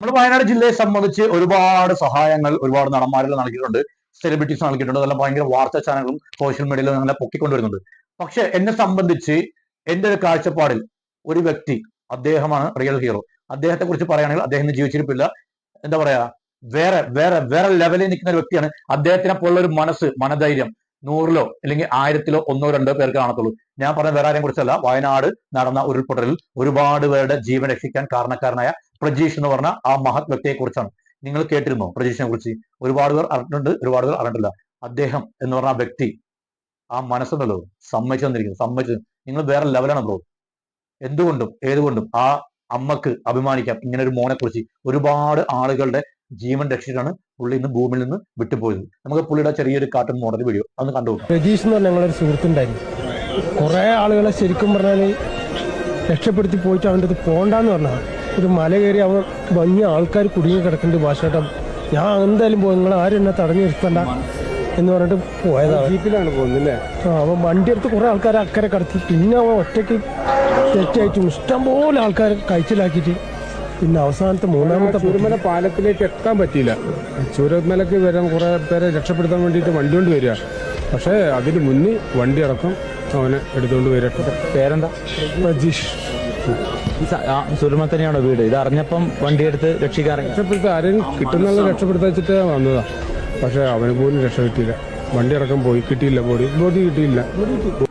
നമ്മൾ വയനാട് ജില്ലയെ സംബന്ധിച്ച് ഒരുപാട് സഹായങ്ങൾ ഒരുപാട് നടന്മാരെല്ലാം നൽകിയിട്ടുണ്ട് സെലിബ്രിറ്റീസ് നൽകിയിട്ടുണ്ട് അതെല്ലാം ഭയങ്കര വാർത്താ ചാനലുകളും സോഷ്യൽ മീഡിയയിലും അങ്ങനെ പൊക്കിക്കൊണ്ടുവരുന്നുണ്ട്. പക്ഷെ എന്നെ സംബന്ധിച്ച് എന്റെ ഒരു കാഴ്ചപ്പാടിൽ ഒരു വ്യക്തി അദ്ദേഹമാണ് റിയൽ ഹീറോ അദ്ദേഹത്തെ കുറിച്ച് പറയുകയാണെങ്കിൽ അദ്ദേഹം ജീവിച്ചിരിപ്പില്ല. എന്താ പറയാ? വേറെ വേറെ വേറെ ലെവലിൽ നിൽക്കുന്ന ഒരു വ്യക്തിയാണ്. അദ്ദേഹത്തിനെ പോലുള്ള ഒരു മനസ്സ് മനധൈര്യം നൂറിലോ അല്ലെങ്കിൽ ആയിരത്തിലോ ഒന്നോ രണ്ടോ പേർക്ക് കാണത്തുള്ളൂ. ഞാൻ പറഞ്ഞ വേറെ ആരെയും കുറിച്ചല്ല. വയനാട് നടന്ന ഉരുൾപൊട്ടലിൽ ഒരുപാട് പേരുടെ ജീവൻ രക്ഷിക്കാൻ കാരണക്കാരനായ പ്രജീഷ് എന്ന് പറഞ്ഞ ആ മഹത് വ്യക്തിയെ കുറിച്ചാണ്. നിങ്ങൾ കേട്ടിരുന്നോ പ്രജീഷിനെ കുറിച്ച്? ഒരുപാട് പേർ അറിഞ്ഞിട്ടുണ്ട് ഒരുപാട് പേർ അറിഞ്ഞിട്ടില്ല. അദ്ദേഹം എന്ന് പറഞ്ഞ ആ വ്യക്തി ആ മനസ്സുണ്ടല്ലോ സമ്മതിച്ചു തന്നിരിക്കുന്നു സമ്മതിച്ചു. നിങ്ങൾ വേറെ ലെവലാണ് ബ്രോ എന്തുകൊണ്ടും ഏതുകൊണ്ടും ആ അമ്മയ്ക്ക് അഭിമാനിക്കാം. ഇങ്ങനെ ഒരു മോനെ കുറിച്ച് ഒരുപാട് ആളുകളുടെ ജീവൻ രക്ഷിച്ചാണ് പുള്ളി ഇന്ന് ഭൂമിയിൽ നിന്ന് വിട്ടുപോയത്. നമുക്ക് പുള്ളിയുടെ ചെറിയൊരു കാർട്ടൂൺ മോഡൽ വീഡിയോ അന്ന് കണ്ടുപോകും രജീഷ് എന്ന് പറഞ്ഞ ഞങ്ങളൊരു സുഹൃത്തുണ്ടായിരുന്നു. കുറേ ആളുകളെ ശരിക്കും പറഞ്ഞാൽ രക്ഷപ്പെടുത്തി പോയിട്ട് അവന്റെ അത് പോണ്ടെന്ന് പറഞ്ഞാൽ ഒരു മല കയറി അവർ ഭംഗി ആൾക്കാർ കുടുങ്ങി കിടക്കുന്നുണ്ട് ഭാഷേട്ടം. ഞാൻ എന്തായാലും പോകും നിങ്ങൾ ആരും എന്നെ തടഞ്ഞു നിർത്തണ്ട എന്ന് പറഞ്ഞിട്ട് പോയതാണ്. ജീപ്പിലാണ് പോകുന്നില്ലേ? ആ അവൻ വണ്ടി എടുത്ത് കുറേ ആൾക്കാരെ അക്കരെ കടത്തി. പിന്നെ അവൻ ഒറ്റയ്ക്ക് തെറ്റായിട്ടും ഇഷ്ടംപോലെ ആൾക്കാരെ കഴിച്ചിലാക്കിയിട്ട് പിന്നെ അവസാനത്തെ മൂന്നാമത്തെ ചുരുമല പാലത്തിലേക്ക് എത്താൻ പറ്റിയില്ല. ചുരമലക്ക് വരാൻ കുറേ പേരെ രക്ഷപ്പെടുത്താൻ വേണ്ടിയിട്ട് വണ്ടി കൊണ്ട് വരിക. പക്ഷേ അതിന് മുന്നിൽ വണ്ടി അടക്കം അവനെ എടുത്തുകൊണ്ട് വരട്ടെ പേരെന്താ? പ്രജീഷ് ഈ സ- ആ വീട്? ഇത് അറിഞ്ഞപ്പം വണ്ടിയെടുത്ത് രക്ഷിക്കാൻ ഇറങ്ങി രക്ഷപ്പെടുത്താൻ ആരെയും കിട്ടുന്നുള്ള രക്ഷപ്പെടുത്താൻ വെച്ചിട്ട് വന്നതാ. പക്ഷേ അവന് പോലും രക്ഷ കിട്ടിയില്ല. വണ്ടി അടക്കം പോയി. കിട്ടിയില്ല ബോഡി. ബോഡി കിട്ടിയില്ല.